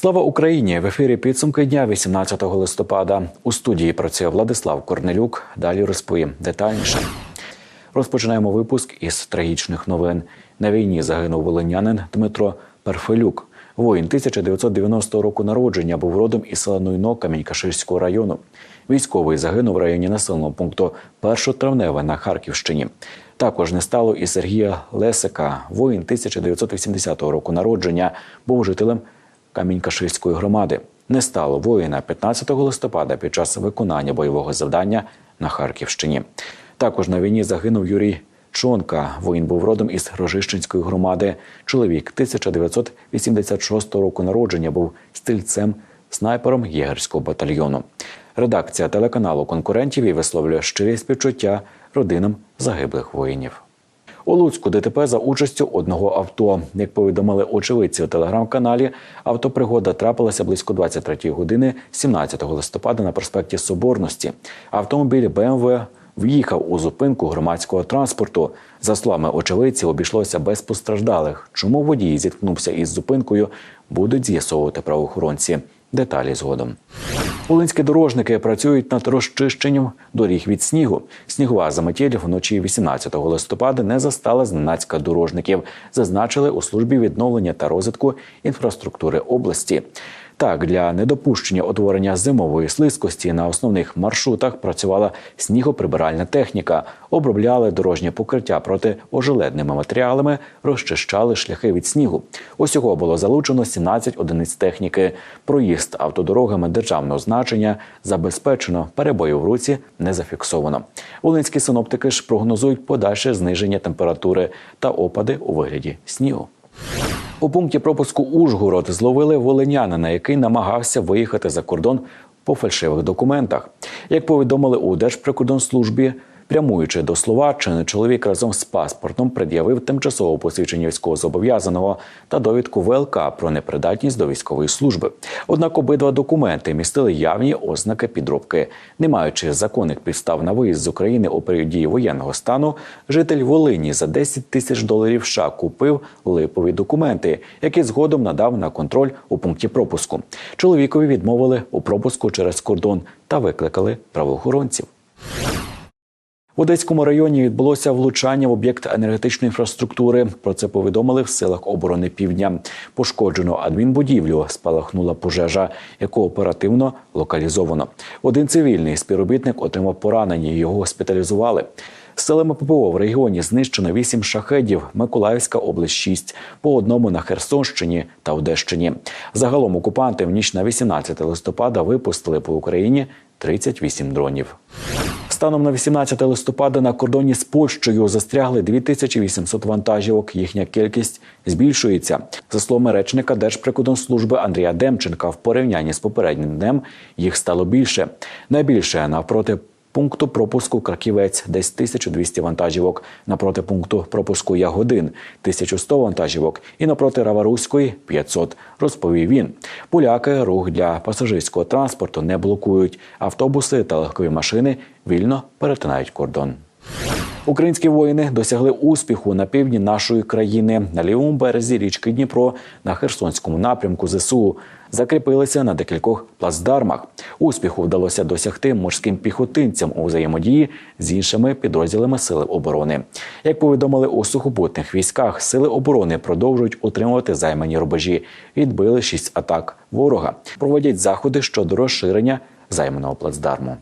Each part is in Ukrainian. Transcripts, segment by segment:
Слава Україні! В ефірі підсумки дня 18 листопада. У студії працює Владислав Корнелюк. Далі розповім детальніше. Розпочинаємо випуск із трагічних новин. На війні загинув волинянин Дмитро Перфелюк. Воїн 1990 року народження був родом із села Нуйно Камінь-Каширського району. Військовий загинув в районі населеного пункту 1 травневе на Харківщині. Також не стало і Сергія Лесика. Воїн 1980 року народження був жителем Камінь-Каширської громади. Не стало воїна 15 листопада під час виконання бойового завдання на Харківщині. Також на війні загинув Юрій Чонка. Воїн був родом із Рожищенської громади. Чоловік 1986 року народження був стільцем снайпером єгерського батальйону. Редакція телеканалу конкурентів і висловлює щирі співчуття родинам загиблих воїнів. У Луцьку ДТП за участю одного авто. Як повідомили очевидці у телеграм-каналі, автопригода трапилася близько 23 години 17 листопада на проспекті Соборності. Автомобіль БМВ в'їхав у зупинку громадського транспорту. За словами очевидців, обійшлося без постраждалих. Чому водій зіткнувся із зупинкою, будуть з'ясовувати правоохоронці. Деталі згодом. Волинські дорожники працюють над розчищенням доріг від снігу. Снігова заметіль вночі 18 листопада не застала зненацька дорожників, зазначили у службі відновлення та розвитку інфраструктури області. Так, для недопущення утворення зимової слизькості на основних маршрутах працювала снігоприбиральна техніка, обробляли дорожнє покриття проти ожеледними матеріалами, розчищали шляхи від снігу. Усього було залучено 17 одиниць техніки. Проїзд автодорогами державного значення забезпечено. Перебою в руці не зафіксовано. Волинські синоптики ж прогнозують подальше зниження температури та опади у вигляді снігу. У пункті пропуску Ужгород зловили волинянина, який намагався виїхати за кордон по фальшивих документах. Як повідомили у Держприкордонслужбі, прямуючи до Словаччини, чоловік разом з паспортом пред'явив тимчасове посвідчення військовозобов'язаного та довідку ВЛК про непридатність до військової служби. Однак обидва документи містили явні ознаки підробки. Не маючи законних підстав на виїзд з України у період дії воєнного стану, житель Волині за 10 тисяч доларів США купив липові документи, які згодом надав на контроль у пункті пропуску. Чоловікові відмовили у пропуску через кордон та викликали правоохоронців. В Одеському районі відбулося влучання в об'єкт енергетичної інфраструктури. Про це повідомили в силах оборони Півдня. Пошкоджено адмінбудівлю, спалахнула пожежа, яку оперативно локалізовано. Один цивільний співробітник отримав поранення. Його госпіталізували. Силами ППО в регіоні знищено 8 шахедів, Миколаївська область 6, по одному на Херсонщині та Одещині. Загалом окупанти в ніч на 18 листопада випустили по Україні 38 дронів. Станом на 18 листопада на кордоні з Польщею застрягли 2800 вантажівок. Їхня кількість збільшується. За словами речника Держприкордонслужби Андрія Демченка, в порівнянні з попереднім днем їх стало більше. Найбільше навпроти пункту пропуску Краківець десь 1200 вантажівок, напроти пункту пропуску Ягодин 1100 вантажівок і напроти Раваруської 500, розповів він. Поляки рух для пасажирського транспорту не блокують. Автобуси та легкові машини вільно перетинають кордон. Українські воїни досягли успіху на півдні нашої країни на лівому березі річки Дніпро на Херсонському напрямку ЗСУ. Закріпилися на декількох плацдармах. Успіху вдалося досягти морським піхотинцям у взаємодії з іншими підрозділами сили оборони. Як повідомили у сухопутних військах, сили оборони продовжують утримувати займані рубежі. Відбили шість атак ворога. Проводять заходи щодо розширення займаного плацдарму.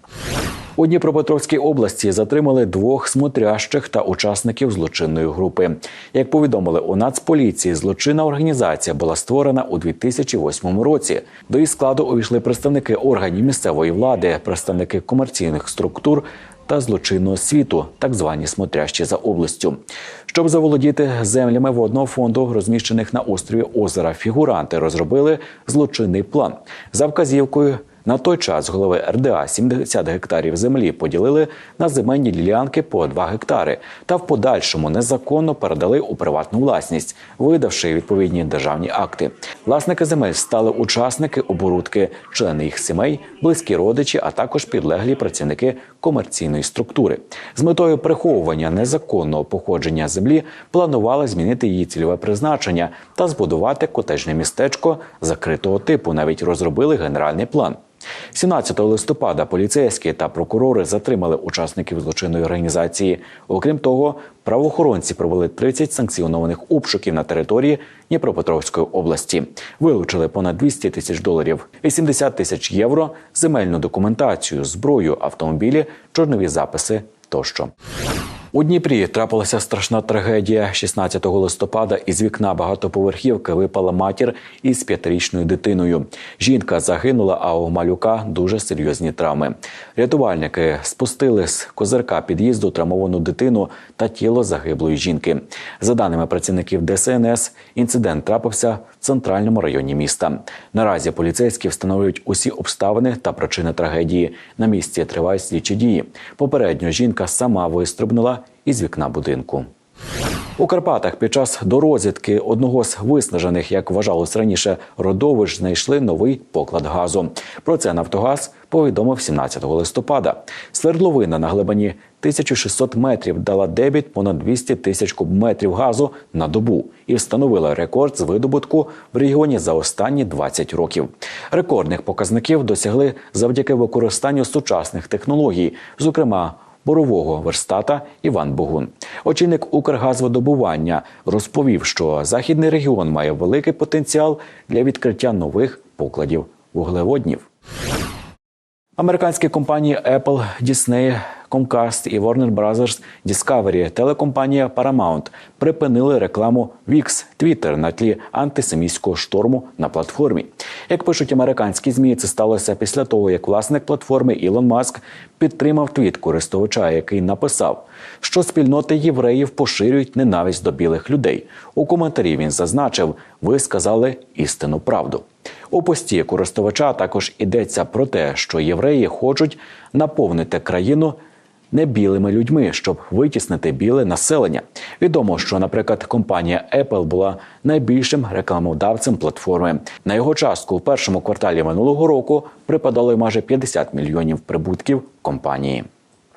У Дніпропетровській області затримали двох смотрящих та учасників злочинної групи. Як повідомили у Нацполіції, злочинна організація була створена у 2008 році. До її складу увійшли представники органів місцевої влади, представники комерційних структур. Та злочинного світу, так звані смотрящі за областю, щоб заволодіти землями водного фонду, розміщених на острові озера, фігуранти розробили злочинний план за вказівкою На той час голови РДА 70 гектарів землі поділили на земельні ділянки по 2 гектари та в подальшому незаконно передали у приватну власність, видавши відповідні державні акти. Власники земель стали учасники оборудки, члени їх сімей, близькі родичі, а також підлеглі працівники комерційної структури. З метою приховування незаконного походження землі планували змінити її цільове призначення та збудувати котежне містечко закритого типу. Навіть розробили генеральний план. 17 листопада поліцейські та прокурори затримали учасників злочинної організації. Окрім того, правоохоронці провели 30 санкціонованих обшуків на території Дніпропетровської області. Вилучили понад 200 тисяч доларів, 80 тисяч євро, земельну документацію, зброю, автомобілі, чорнові записи тощо. У Дніпрі трапилася страшна трагедія. 16 листопада із вікна багатоповерхівки випала матір із п'ятирічною дитиною. Жінка загинула, а у малюка дуже серйозні травми. Рятувальники спустили з козирка під'їзду травмовану дитину та тіло загиблої жінки. За даними працівників ДСНС, інцидент трапився в центральному районі міста. Наразі поліцейські встановлюють усі обставини та причини трагедії. На місці тривають слідчі дії. Попередньо жінка сама вистрибнула із вікна будинку. У Карпатах під час дорозвідки одного з виснажених, як вважалось раніше, родовищ знайшли новий поклад газу. Про це Нафтогаз повідомив 17 листопада. Свердловина на глибині 1600 метрів дала дебіт понад 200 тисяч кубметрів газу на добу і встановила рекорд з видобутку в регіоні за останні 20 років. Рекордних показників досягли завдяки використанню сучасних технологій, зокрема борового верстата Іван Богун. Очільник Укргазводобування розповів, що західний регіон має великий потенціал для відкриття нових покладів вуглеводнів. Американські компанії Apple, Disney, Comcast і Warner Bros. Discovery, телекомпанія Paramount припинили рекламу VIX Twitter на тлі антисемітського шторму на платформі. Як пишуть американські змі, це сталося після того, як власник платформи Ілон Маск підтримав твіт користувача, який написав, що спільноти євреїв поширюють ненависть до білих людей. У коментарі він зазначив: ви сказали істинну правду. У пості користувача також йдеться про те, що євреї хочуть наповнити країну не білими людьми, щоб витіснити біле населення. Відомо, що, наприклад, компанія Apple була найбільшим рекламодавцем платформи. На його частку в першому кварталі минулого року припадало майже 50 мільйонів прибутків компанії.